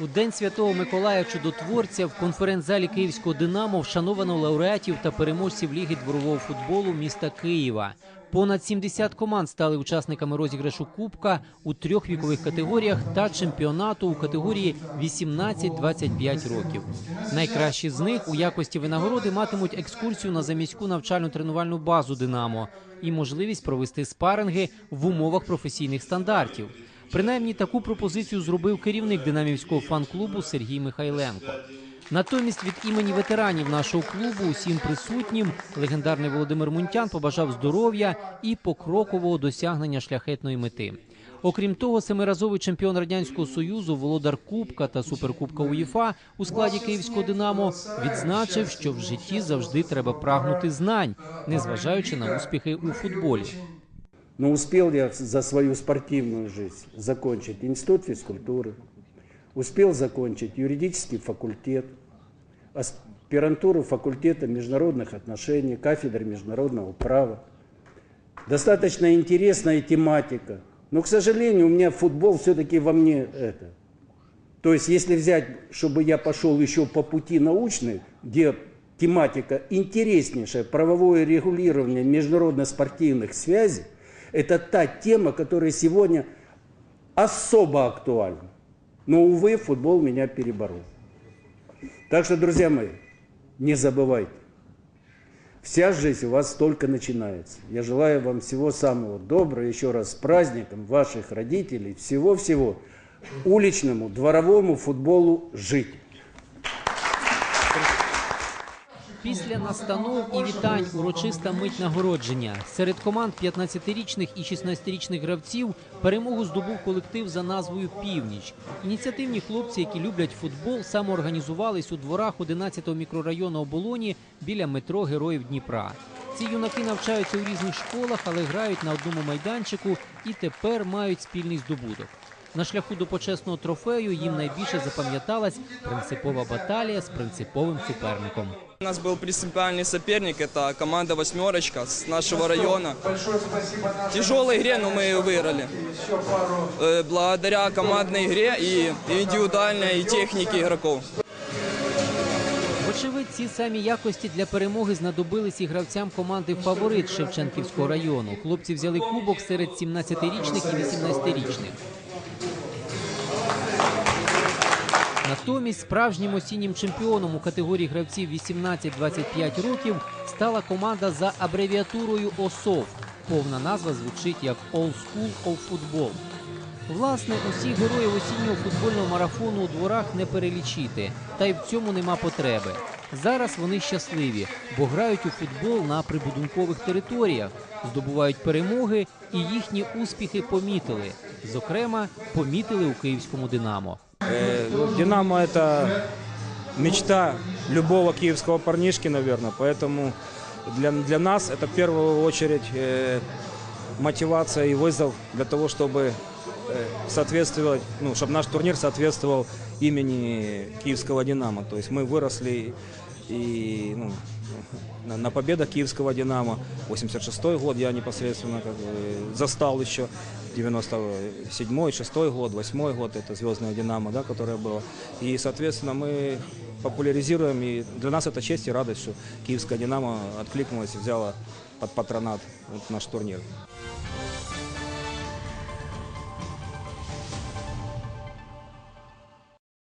У день святого Миколая Чудотворця в конференц-залі Київського Динамо вшановано лауреатів та переможців Ліги дворового футболу міста Києва. Понад 70 команд стали учасниками розіграшу Кубка у трьох вікових категоріях та чемпіонату у категорії 18-25 років. Найкращі з них у якості винагороди матимуть екскурсію на заміську навчально-тренувальну базу Динамо і можливість провести спаринги в умовах професійних стандартів. Принаймні таку пропозицію зробив керівник динамівського фан-клубу Сергій Михайленко. Натомість від імені ветеранів нашого клубу усім присутнім легендарний Володимир Мунтян побажав здоров'я і покрокового досягнення шляхетної мети. Окрім того, семиразовий чемпіон радянського союзу, володар Кубка та Суперкубка УЄФА у складі київського Динамо відзначив, що в житті завжди треба прагнути знань, незважаючи на успіхи у футболі. Но успел я за свою спортивную жизнь закончить институт физкультуры, успел закончить юридический факультет, аспирантуру факультета международных отношений, кафедры международного права. Достаточно интересная тематика. Но, к сожалению, у меня футбол все-таки во мне это. То есть, если взять, чтобы я пошел еще по пути научной, где тематика интереснейшая, правовое регулирование международно-спортивных связей, это та тема, которая сегодня особо актуальна. Но, увы, футбол меня переборол. Так что, друзья мои, не забывайте, вся жизнь у вас только начинается. Я желаю вам всего самого доброго, еще раз с праздником ваших родителей, всего-всего уличному, дворовому футболу жить. Після настанов і вітань урочиста мить нагородження. Серед команд 15-річних і 16-річних гравців перемогу здобув колектив за назвою Північ. Ініціативні хлопці, які люблять футбол, самоорганізувались у дворах 11-го мікрорайону оболоні біля метро Героїв Дніпра. Ці юнаки навчаються у різних школах, але грають на одному майданчику і тепер мають спільний здобуток. На шляху до почесного трофею їм найбільше запам'яталась принципова баталія з принциповим суперником. У нас был принципиальный соперник, это команда «Восьмерочка» с нашего района. В тяжелой игре, но мы ее выиграли. Э, Благодаря командной игре и индивидуальной технике игроков. Вочевидь, ці самі якості для перемоги знадобились і гравцям команди фаворит Шевченківського району. Хлопці взяли кубок серед 17-річних і 18-річних. Натомість справжнім осіннім чемпіоном у категорії гравців 18-25 років стала команда за абревіатурою ОСОВ. Повна назва звучить як All School of Football. Власне, усіх героїв осіннього футбольного марафону у дворах не перелічити, та й в цьому нема потреби. Зараз вони щасливі, бо грають у футбол на прибудинкових територіях, здобувають перемоги і їхні успіхи помітили. Зокрема, помітили у київському Динамо. Э, Динамо это мечта любого киевского парнишки, наверное. Поэтому для, для нас это в первую очередь э, мотивация и вызов для того, чтобы э, соответствовать, ну, чтобы наш турнир соответствовал имени киевского Динамо. То есть мы выросли и ну, на, на победах киевского Динамо. 86 год я непосредственно как бы застал еще. 97 6 год, 8 год, это звездное Динамо, да, которое было. И, соответственно, мы популяризируем, и для нас это честь и радость, что киевская Динамо откликнулась и взяла под патронат вот наш турнир.